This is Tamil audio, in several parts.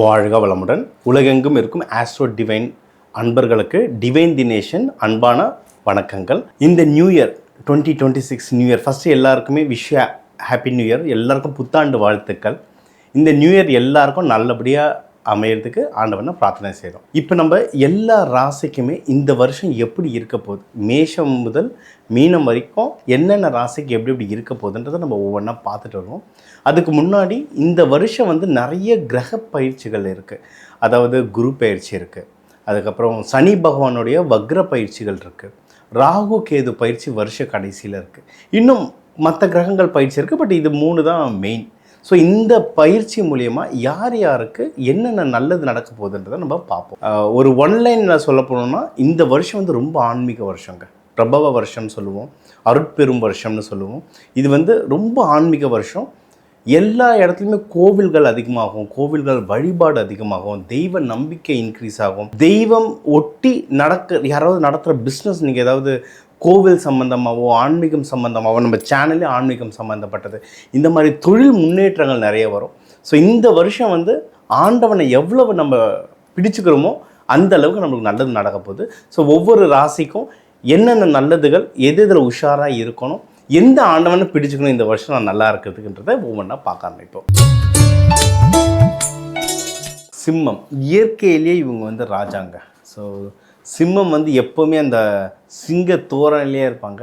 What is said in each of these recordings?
வாழ்க வளமுடன். உலகெங்கும் இருக்கும் ஆஸ்ட்ரோ டிவைன் அன்பர்களுக்கு டிவைன் தினேஷன் அன்பான வணக்கங்கள். இந்த new year twenty twenty six new year first எல்லாருக்குமே விஷ் ஹாப்பி நியூ இயர் எல்லாருக்கும் புத்தாண்டு வாழ்த்துக்கள். இந்த நியூ இயர் எல்லாருக்கும் நல்லபடியாக அமையறதுக்கு ஆண்டவனை பிரார்த்தனை செய்கிறோம் இப்போ நம்ம எல்லா ராசிக்குமே இந்த வருஷம் எப்படி இருக்க போகுது? மேஷம் முதல் மீனம் வரைக்கும் என்னென்ன ராசிக்கு எப்படி எப்படி இருக்க போகுதுன்றதை நம்ம ஒவ்வொன்றா பார்த்துட்டு வருவோம். அதுக்கு முன்னாடி இந்த வருஷம் வந்து நிறைய கிரக பயிற்சிகள் இருக்குது அதாவது குரு பயிற்சி இருக்குது அதுக்கப்புறம் சனி பகவானுடைய வக்ர பயிற்சிகள் இருக்குது ராகு கேது பயிற்சி வருஷ கடைசியில் இருக்குது இன்னும் மற்ற கிரகங்கள் பயிற்சி இருக்குது பட் இது மூணு தான் மெயின் ஸோ இந்த பயிற்சி மூலயமா யார் யாருக்கு என்னென்ன நல்லது நடக்க போகுதுன்றதை நம்ம பார்ப்போம். ஒரு ஒன்லைனில் சொல்ல போனோம்னா இந்த வருஷம் வந்து ரொம்ப ஆன்மீக வருஷங்க. பிரபவ வருஷம்னு சொல்லுவோம் அருட்பெரும் வருஷம்னு சொல்லுவோம். இது வந்து ரொம்ப ஆன்மீக வருஷம். எல்லா இடத்துலையுமே கோவில்கள் அதிகமாகும் கோவில்கள் வழிபாடு அதிகமாகும் தெய்வ நம்பிக்கை இன்க்ரீஸ் ஆகும். தெய்வம் ஒட்டி நடக்க யாராவது நடத்துகிற பிஸ்னஸ் நீங்கள் ஏதாவது கோவில் சம்பந்தமாகவோ ஆன்மீகம் சம்பந்தமாகவோ நம்ம சேனலே ஆன்மீகம் சம்மந்தப்பட்டது இந்த மாதிரி தொழில் முன்னேற்றங்கள் நிறைய வரும். ஸோ இந்த வருஷம் வந்து ஆண்டவனை எவ்வளவு நம்ம பிடிச்சுக்கிறோமோ அந்த அளவுக்கு நம்மளுக்கு நல்லது நடக்க போகுது. ஸோ ஒவ்வொரு ராசிக்கும் என்னென்ன நல்லதுகள் எது இதில் உஷாராக இருக்கணும் எந்த ஆண்டவனை பிடிச்சுக்கணும் இந்த வருஷம் நான் நல்லா இருக்கிறதுக்குன்றதை ஒவ்வொன்றா பார்க்க ஆரம்பிப்போம். சிம்மம். இயற்கையிலேயே இவங்க வந்து ராஜாங்க. ஸோ சிம்மம் வந்து எப்போவுமே அந்த சிங்க தோரணிலே இருப்பாங்க.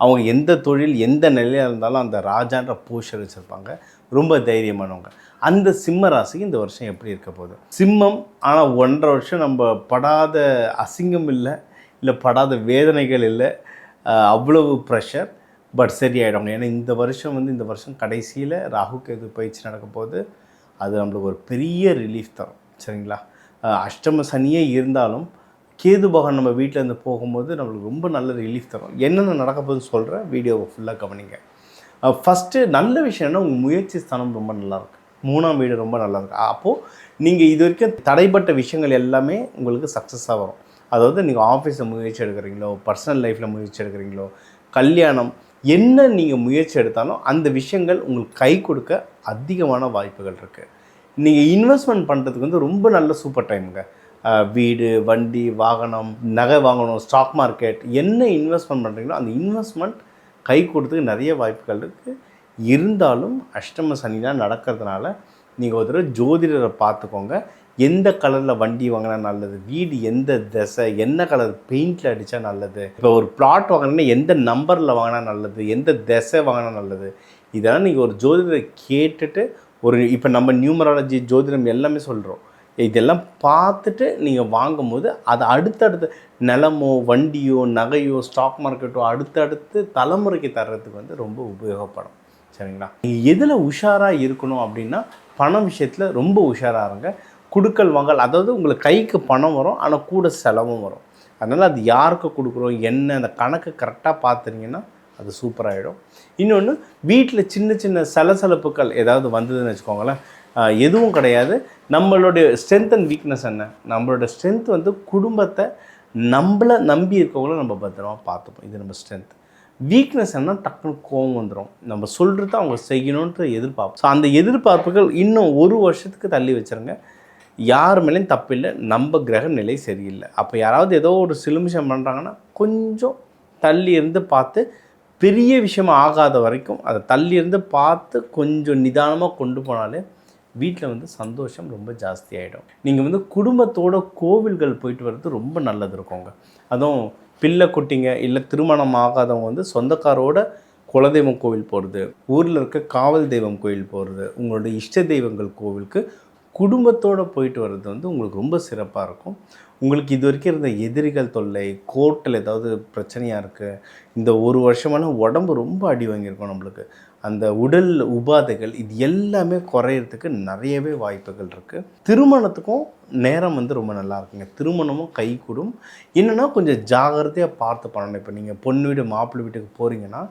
அவங்க எந்த தொழில் எந்த நிலையில் இருந்தாலும் அந்த ராஜான்ற போஷர் வச்சுருப்பாங்க. ரொம்ப தைரியமானவங்க. அந்த சிம்ம ராசிக்கு இந்த வருஷம் எப்படி இருக்க போகுது? சிம்மம் ஆனால் ஒன்றரை வருஷம் நம்ம படாத அசிங்கம் இல்லை இல்லை படாத வேதனைகள் இல்லை. அவ்வளவு ப்ரெஷர் பட் சரியாயிடும். ஏன்னா இந்த வருஷம் வந்து இந்த வருஷம் கடைசியில் ராகு கேது பயிற்சி நடக்கும் போது அது நம்மளுக்கு ஒரு பெரிய ரிலீஃப் தரும். சரிங்களா? அஷ்டம சனியே இருந்தாலும் கேது பகவான் நம்ம வீட்டில் இருந்து போகும்போது நம்மளுக்கு ரொம்ப நல்ல ரிலீஃப் தரும். என்னென்ன நடக்க போகுதுன்னு சொல்கிறேன் வீடியோவை ஃபுல்லாக கவனிங்க. ஃபஸ்ட்டு நல்ல விஷயம் என்ன உங்கள் முயற்சி ஸ்தானம் ரொம்ப நல்லாயிருக்கு மூணாம் வீடு ரொம்ப நல்லாயிருக்கு அப்போது நீங்கள் இது வரைக்கும் தடைப்பட்ட விஷயங்கள் எல்லாமே உங்களுக்கு சக்ஸஸாக வரும். அதாவது நீங்கள் ஆஃபீஸில் முயற்சி எடுக்கிறீங்களோ பர்சனல் லைஃப்பில் முயற்சி எடுக்கிறீங்களோ கல்யாணம் என்ன நீங்கள் முயற்சி எடுத்தாலும் அந்த விஷயங்கள் உங்களுக்கு கை கொடுக்க அதிகமான வாய்ப்புகள் இருக்குது நீங்கள் இன்வெஸ்ட்மெண்ட் பண்ணுறதுக்கு வந்து ரொம்ப நல்ல சூப்பர் டைமுங்க வீடு வண்டி வாகனம் நகை வாங்கணும் ஸ்டாக் மார்க்கெட் என்ன இன்வெஸ்ட்மெண்ட் பண்ணுறீங்களோ அந்த இன்வெஸ்ட்மெண்ட் கை கொடுத்துக்கு நிறைய வாய்ப்புகள் இருக்குது இருந்தாலும் அஷ்டம சனிலாம் நடக்கிறதுனால நீங்கள் ஒரு தடவை ஜோதிடரை பார்த்துக்கோங்க. எந்த கலரில் வண்டி வாங்கினா நல்லது? வீடு எந்த திசை? என்ன கலர் பெயிண்டில் அடித்தா நல்லது? இப்போ ஒரு பிளாட் வாங்கினா எந்த நம்பரில் வாங்கினா நல்லது? எந்த திசை வாங்கினா நல்லது? இதெல்லாம் நீங்கள் ஒரு ஜோதிடரை கேட்டுட்டு ஒரு இப்போ நம்ம நியூமராலஜி ஜோதிடம் எல்லாமே சொல்கிறோம் இதெல்லாம் பார்த்துட்டு நீங்கள் வாங்கும்போது அது அடுத்தடுத்த நிலமோ வண்டியோ நகையோ ஸ்டாக் மார்க்கெட்டோ அடுத்தடுத்து தலைமுறைக்கு தர்றதுக்கு வந்து ரொம்ப உபயோகப்படும். சரிங்களா? நீங்கள் எதில் உஷாராக இருக்கணும் அப்படின்னா பணம் விஷயத்தில் ரொம்ப உஷாராக இருங்க. குடுக்கல் வாங்கல் அதாவது உங்களுக்கு கைக்கு பணம் வரும் ஆனால் கூட செலவும் வரும். அதனால் அது யாருக்கு கொடுக்குறோம் என்ன அந்த கணக்கு கரெக்டாக பார்த்துருங்கன்னா அது சூப்பராகிடும் இன்னொன்று வீட்டில் சின்ன சின்ன சலசலப்புகள் ஏதாவது வந்ததுன்னு வச்சுக்கோங்களேன் எதுவும் கிடையாது. நம்மளுடைய ஸ்ட்ரென்த் அண்ட் வீக்னஸ் என்ன? நம்மளோட ஸ்ட்ரென்த் வந்து குடும்பத்தை நம்மளை நம்பி இருக்கவங்கள நம்ம பத்திரமா பார்த்துப்போம். இது நம்ம ஸ்ட்ரென்த் வீக்னஸ் என்ன டக்குன்னு கோவம் வந்துடும் நம்ம சொல்கிறது அவங்க செய்யணுன்ற எதிர்பார்ப்பு ஸோ அந்த எதிர்பார்ப்புகள் இன்னும் ஒரு வருஷத்துக்கு தள்ளி வச்சிருங்க. யார் மேலேயும் தப்பில்லை நம்ம கிரக நிலை சரியில்லை. அப்போ யாராவது ஏதோ ஒரு சிலுமிஷம் பண்ணுறாங்கன்னா கொஞ்சம் தள்ளி இருந்து பார்த்து பெரிய விஷயம் ஆகாத வரைக்கும் அதை தள்ளி இருந்து பார்த்து கொஞ்சம் நிதானமாக கொண்டு போனாலே வீட்டில் வந்து சந்தோஷம் ரொம்ப ஜாஸ்தி ஆகிடும் நீங்கள் வந்து குடும்பத்தோட கோவில்கள் போயிட்டு வர்றது ரொம்ப நல்லது இருக்குங்க. அதுவும் பிள்ளை குட்டிங்க இல்லை திருமணம் ஆகாதவங்க வந்து சொந்தக்காரோட குலதெய்வம் கோவில் போகிறது ஊரில் இருக்க காவல் தெய்வம் கோவில் போகிறது உங்களுடைய இஷ்ட தெய்வங்கள் கோவிலுக்கு குடும்பத்தோடு போயிட்டு வர்றது வந்து உங்களுக்கு ரொம்ப சிறப்பாக இருக்கும். உங்களுக்கு இது வரைக்கும் இருந்த எதிரிகள் தொல்லை கோர்ட்டில் ஏதாவது பிரச்சனையாக இருக்குது இந்த ஒரு வருஷமான உடம்பு ரொம்ப அடி வாங்கியிருக்கும் நம்மளுக்கு. அந்த உடல் உபாதைகள் இது எல்லாமே குறையிறதுக்கு நிறையவே வாய்ப்புகள் இருக்குது திருமணத்துக்கும் நேரம் வந்து ரொம்ப நல்லா இருக்குங்க. திருமணமும் கை கூடும் என்னென்னா கொஞ்சம் ஜாகிரதையாக பார்த்து பண்ணணும். இப்போ நீங்கள் பொண்ணு வீடு மாப்பிள்ளை வீட்டுக்கு போகிறீங்கன்னா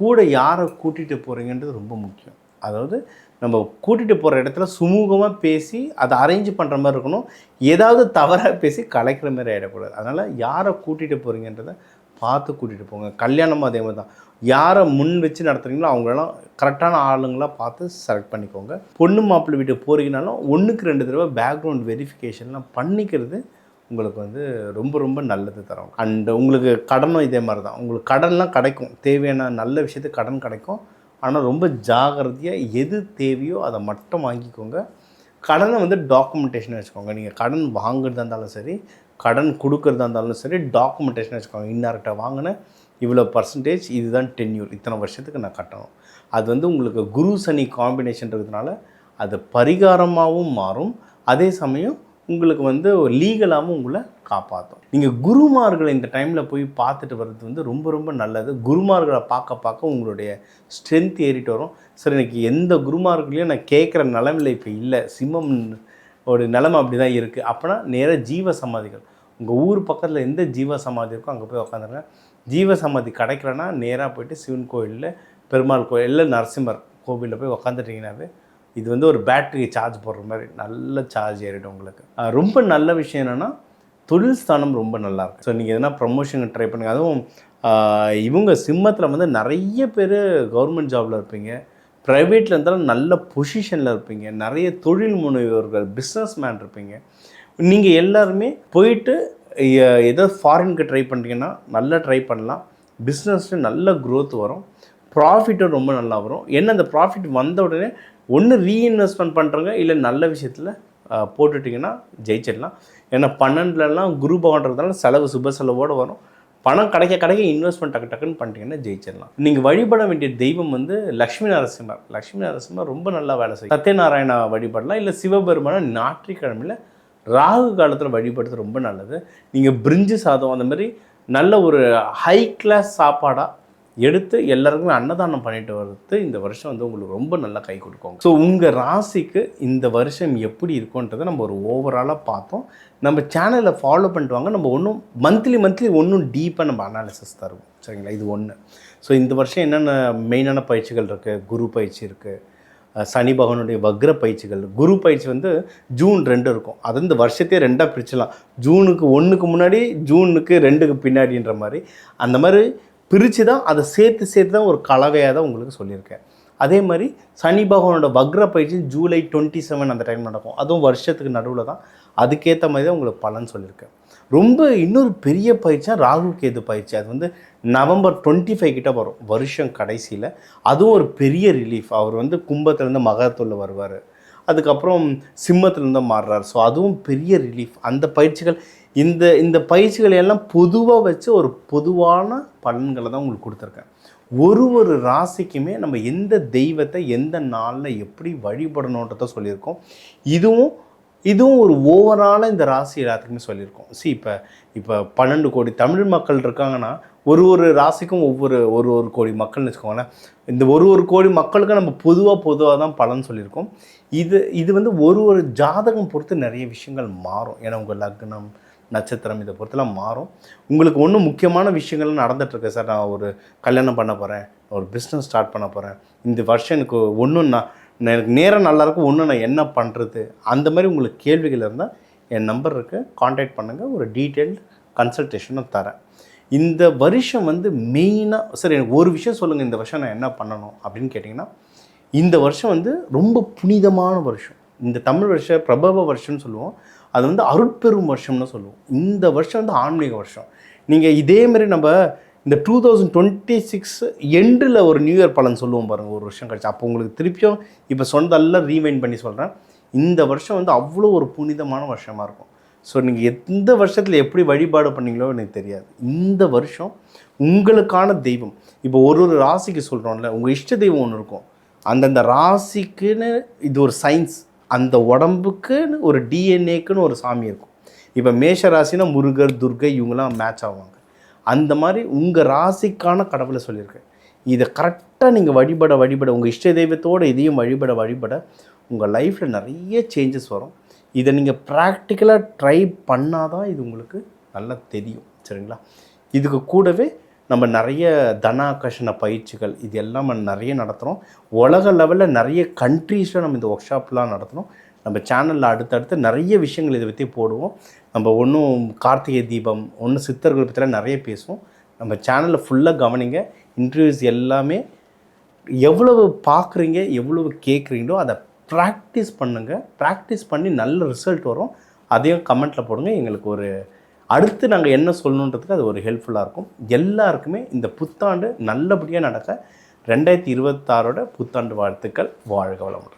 கூட யாரை கூட்டிகிட்டு போகிறீங்கன்றது ரொம்ப முக்கியம். அதாவது நம்ம கூட்டிகிட்டு போகிற இடத்துல சுமூகமாக பேசி அதை அரேஞ்ச் பண்ணுற மாதிரி இருக்கணும். ஏதாவது தவறாக பேசி கலைக்கிற மாதிரி ஆகிடக்கூடாது அதனால் யாரை கூட்டிகிட்டு போகிறீங்கன்றத பார்த்து கூட்டிகிட்டு போங்க. கல்யாணமும் அதே மாதிரி தான். யாரை முன் வச்சு நடத்துகிறீங்களோ அவங்களெல்லாம் கரெக்டான ஆளுங்களாக பார்த்து செலக்ட் பண்ணிக்கோங்க. பொண்ணு மாப்பிள்ளை வீட்டுக்கு போகிறீங்கனாலும் ஒன்றுக்கு ரெண்டு தடவை பேக்ரவுண்ட் வெரிஃபிகேஷன்லாம் பண்ணிக்கிறது உங்களுக்கு வந்து ரொம்ப ரொம்ப நல்லது தரும். அண்ட் உங்களுக்கு கடனும் இதே மாதிரி தான். உங்களுக்கு கடன்லாம் கிடைக்கும். தேவையான நல்ல விஷயத்துக்கு கடன் கிடைக்கும். ஆனால் ரொம்ப ஜாகிரதையாக எது தேவையோ அதை மட்டும் வாங்கிக்கோங்க. கடனை வந்து டாக்குமெண்டேஷன் வச்சுக்கோங்க. நீங்கள் கடன் வாங்குறதா இருந்தாலும் சரி கடன் கொடுக்குறதா இருந்தாலும் சரி டாக்குமெண்டேஷன் வச்சுக்கோங்க. இன்னார்கிட்ட வாங்கின இவ்வளோ பர்சன்டேஜ் இதுதான் டென்யூர் இத்தனை வருஷத்துக்கு நான் கட்டணும். அது வந்து உங்களுக்கு குரு சனி காம்பினேஷன் இருக்கிறதுனால அது பரிகாரமாகவும் மாறும். அதே சமயம் உங்களுக்கு வந்து ஒரு லீகலாகவும் உங்களை காப்பாற்றும் நீங்கள் குருமார்களை இந்த டைமில் போய் பார்த்துட்டு வர்றது வந்து ரொம்ப ரொம்ப நல்லது. குருமார்களை பார்க்க பார்க்க உங்களுடைய ஸ்ட்ரென்த் ஏறிட்டு வரும். சரி எனக்கு எந்த குருமார்களையும் நான் கேட்குற நிலமில்லை இப்போ இல்லை. சிம்மம் ஒரு நிலமை அப்படி தான் இருக்குது அப்போனா நேராக ஜீவ சமாதிகள் உங்கள் ஊர் பக்கத்தில் எந்த ஜீவ சமாதி இருக்கோ அங்கே போய் உட்காந்துருங்க ஜீவ சமாதி கிடைக்கலன்னா நேராக போயிட்டு சிவன் கோயிலில் பெருமாள் கோயில் இல்லை நரசிம்மர் கோவிலில் போய் உக்காந்துட்டிங்கனாவே இது வந்து ஒரு பேட்டரி சார்ஜ் போடுற மாதிரி நல்ல சார்ஜ் ஏறிடும் உங்களுக்கு. ரொம்ப நல்ல விஷயம் என்னென்னா தொழில் ஸ்தானம் ரொம்ப நல்லாயிருக்கும் ஸோ நீங்கள் எதனா ப்ரமோஷனுக்கு ட்ரை பண்ணுங்க. அதுவும் இவங்க சிம்மத்தில் வந்து நிறைய பேர் கவர்மெண்ட் ஜாபில் இருப்பீங்க. ப்ரைவேட்டில் இருந்தாலும் நல்ல பொசிஷனில் இருப்பீங்க. நிறைய தொழில் முனைவோர்கள் பிஸ்னஸ் மேன் இருப்பீங்க. நீங்கள் எல்லாருமே போயிட்டு எதோ ஃபாரினுக்கு ட்ரை பண்ணுறீங்கன்னா நல்லா ட்ரை பண்ணலாம். பிஸ்னஸில் நல்ல க்ரோத் வரும். ப்ராஃபிட்டும் ரொம்ப நல்லா வரும். என்ன அந்த ப்ராஃபிட் வந்த உடனே ஒன்று ரீஇன்வெஸ்ட்மெண்ட் பண்ணுறங்க இல்லை நல்ல விஷயத்தில் போட்டுட்டிங்கன்னா ஜெயிச்சிடலாம். ஏன்னா பன்னெண்டுலலாம் குரு பகவான்றதுனால செலவு சுப செலவோடு வரும். பணம் கிடைக்க கிடைக்க இன்வெஸ்ட்மெண்ட் டக்கு டக்குன்னு பண்ணிட்டீங்கன்னா ஜெயிச்சிடலாம். நீங்கள் வழிபட வேண்டிய தெய்வம் வந்து லக்ஷ்மி நரசிம்மர். லக்ஷ்மி நரசிம்மர் ரொம்ப நல்லா வேலை செய்யும். சத்யநாராயணா வழிபடலாம். இல்லை சிவபெருமான ஞாயிற்றுக்கிழமையில் ராகு காலத்தில் வழிபடுறது ரொம்ப நல்லது. நீங்கள் பிரிஞ்சு சாதம் அந்த மாதிரி நல்ல ஒரு ஹை கிளாஸ் சாப்பாடாக எடுத்து எல்லாருக்குமே அன்னதானம் பண்ணிட்டு வர்றது இந்த வருஷம் வந்து உங்களுக்கு ரொம்ப நல்லா கை கொடுக்கும் ஸோ உங்கள் ராசிக்கு இந்த வருஷம் எப்படி இருக்கும்ன்றதை நம்ம ஒரு ஓவராலாக பார்த்தோம். நம்ம சேனலை ஃபாலோ பண்ணிட்டு வாங்க. நம்ம ஒன்றும் மந்த்லி மந்த்லி ஒன்றும் டீப்பாக நம்ம அனாலிசிஸ் தருவோம். சரிங்களா? இது ஒன்று ஸோ இந்த வருஷம் என்னென்ன மெயினான பயிற்சிகள் இருக்குது குரு பயிற்சி இருக்குது சனி பகவானுடைய வக்ர பயிற்சிகள். குரு பயிற்சி வந்து ஜூன் ரெண்டு இருக்கும். அது இந்த வருஷத்தையே ரெண்டாக பிரிச்சலாம். ஜூனுக்கு ஒன்றுக்கு முன்னாடி ஜூனுக்கு ரெண்டுக்கு பின்னாடின்ற மாதிரி. அந்த மாதிரி பிரித்து தான் அதை சேர்த்து சேர்த்து தான் ஒரு கலவையாக தான் உங்களுக்கு சொல்லியிருக்கேன். அதே மாதிரி சனி பகவானோட வக்ர பயிற்சி ஜூலை டுவெண்ட்டி செவன் அந்த டைம் நடக்கும். அதுவும் வருஷத்துக்கு நடுவில் தான். அதுக்கேற்ற மாதிரி தான் உங்களுக்கு பலன் சொல்லியிருக்கேன். ரொம்ப இன்னொரு பெரிய பயிற்சியாக ராகு கேது பயிற்சி. அது வந்து நவம்பர் டுவெண்ட்டி ஃபைவ் கிட்ட வரும். வருஷம் கடைசியில். அதுவும் ஒரு பெரிய ரிலீஃப் அவர் வந்து கும்பத்துலேருந்து மகரத்துள்ள வருவார். அதுக்கப்புறம் சிம்மத்துலேருந்து மாறுறார். ஸோ அதுவும் பெரிய ரிலீஃப் அந்த பயிற்சிகள் இந்த இந்த பயிற்சிகளை எல்லாம் பொதுவாக வச்சு ஒரு பொதுவான பலன்களை தான் உங்களுக்கு கொடுத்துருக்கேன். ஒரு ஒரு ராசிக்குமே நம்ம எந்த தெய்வத்தை எந்த நாளில் எப்படி வழிபடணுன்றத சொல்லியிருக்கோம். இதுவும் இதுவும் ஒரு ஓவராலாக இந்த ராசி எல்லாத்துக்குமே சொல்லியிருக்கோம். சி இப்போ இப்போ பன்னெண்டு கோடி தமிழ் மக்கள் இருக்காங்கன்னா ஒரு ஒரு ராசிக்கும் ஒவ்வொரு ஒரு ஒரு கோடி மக்கள்னு வச்சுக்கோங்களேன். இந்த ஒரு ஒரு கோடி மக்களுக்கும் நம்ம பொதுவாக பொதுவாக தான் பலன் சொல்லியிருக்கோம். இது இது வந்து ஒரு ஒரு ஜாதகம் பொறுத்து நிறைய விஷயங்கள் மாறும். ஏன்னா உங்கள் லக்னம் நட்சத்திரம் இதை பொறுத்தெல்லாம் மாறும். உங்களுக்கு ஒன்றும் முக்கியமான விஷயங்கள் நடந்துகிட்ருக்கு சார். நான் ஒரு கல்யாணம் பண்ண போகிறேன் ஒரு பிஸ்னஸ் ஸ்டார்ட் பண்ண போகிறேன் இந்த வருஷம் எனக்கு ஒன்றும் நான் எனக்கு நேரம் நல்லாயிருக்கும் ஒன்றும் ஒன்று நான் என்ன பண்ணுறது அந்த மாதிரி உங்களுக்கு கேள்விகள் இருந்தால் என் நம்பர் இருக்குது காண்டாக்ட் பண்ணுங்கள் ஒரு டீட்டெயில்டு கன்சல்டேஷனும் தரேன். இந்த வருஷம் வந்து மெயினாக சார் எனக்கு ஒரு விஷயம் சொல்லுங்கள் இந்த வருஷம் நான் என்ன பண்ணணும் அப்படின்னு கேட்டிங்கன்னா இந்த வருஷம் வந்து ரொம்ப புனிதமான வருஷம். இந்த தமிழ் வருஷ பிரபவ வருஷம்னு சொல்லுவோம். அது வந்து அருட்பெரும் வருஷம்னு சொல்லுவோம். இந்த வருஷம் வந்து ஆன்மீக வருஷம். நீங்கள் இதேமாரி நம்ம இந்த டூ தௌசண்ட் டுவெண்ட்டி சிக்ஸ் எண்டில் ஒரு நியூ இயர் பலன் சொல்லுவோம் பாருங்கள் ஒரு வருஷம் கழிச்சு. அப்போ உங்களுக்கு திருப்பியும் இப்போ சொன்னதெல்லாம் ரீவைண்ட் பண்ணி சொல்கிறேன் இந்த வருஷம் வந்து அவ்வளோ ஒரு புனிதமான வருஷமாக இருக்கும். ஸோ நீங்கள் எந்த வருஷத்தில் எப்படி வழிபாடு பண்ணீங்களோ எனக்கு தெரியாது. இந்த வருஷம் உங்களுக்கான தெய்வம். இப்போ ஒரு ஒரு ராசிக்கு சொல்கிறோம்ல உங்கள் இஷ்ட தெய்வம் ஒன்று இருக்கும். அந்தந்த ராசிக்குன்னு இது ஒரு சயின்ஸ் அந்த உடம்புக்குன்னு ஒரு டிஎன்ஏக்குன்னு ஒரு சாமி இருக்கும். இப்போ மேஷ ராசினா முருகர் துர்கை இவங்கெல்லாம் மேட்ச் ஆவாங்க. அந்த மாதிரி உங்கள் ராசிக்கான கடவுளை சொல்லியிருக்கேன். இதை கரெக்டாக நீங்கள் வழிபட வழிபட உங்கள் இஷ்ட தெய்வத்தோடு இதையும் வழிபட வழிபட உங்கள் லைஃப்பில் நிறைய சேஞ்சஸ் வரும். இதை நீங்கள் ப்ராக்டிக்கலாக ட்ரை பண்ணாதான் இது உங்களுக்கு நல்லா தெரியும் சரிங்களா? இதுக்கு கூடவே நம்ம நிறைய தனாகர்ஷண பயிற்சிகள் இது எல்லாம் நம்ம நிறைய நடத்துகிறோம் உலக லெவலில் நிறைய கண்ட்ரீஸில் நம்ம இந்த ஒர்க் ஷாப்லாம் நடத்துகிறோம் நம்ம சேனலில் அடுத்தடுத்து நிறைய விஷயங்கள் இதை பற்றி போடுவோம். நம்ம ஒன்றும் கார்த்திகை தீபம் ஒன்றும் சித்தர்கள் பற்றிலாம் நிறைய பேசுவோம். நம்ம சேனலில் ஃபுல்லாக கவனிங்க. இன்டர்வியூஸ் எல்லாமே எவ்வளவு பார்க்குறீங்க எவ்வளவு கேட்குறீங்களோ அதை ப்ராக்டிஸ் பண்ணுங்கள் ப்ராக்டிஸ் பண்ணி நல்ல ரிசல்ட் வரும். அதையும் கமெண்ட்டில் போடுங்க. எங்களுக்கு ஒரு அடுத்து நாங்கள் என்ன சொல்லணுன்றதுக்கு அது ஒரு ஹெல்ப்ஃபுல்லாக இருக்கும். எல்லாருக்குமே இந்த புத்தாண்டு நல்லபடியாக நடக்க ரெண்டாயிரத்தி இருபத்தாறோட புத்தாண்டு வாழ்த்துக்கள். வாழ்க வளமுடன்.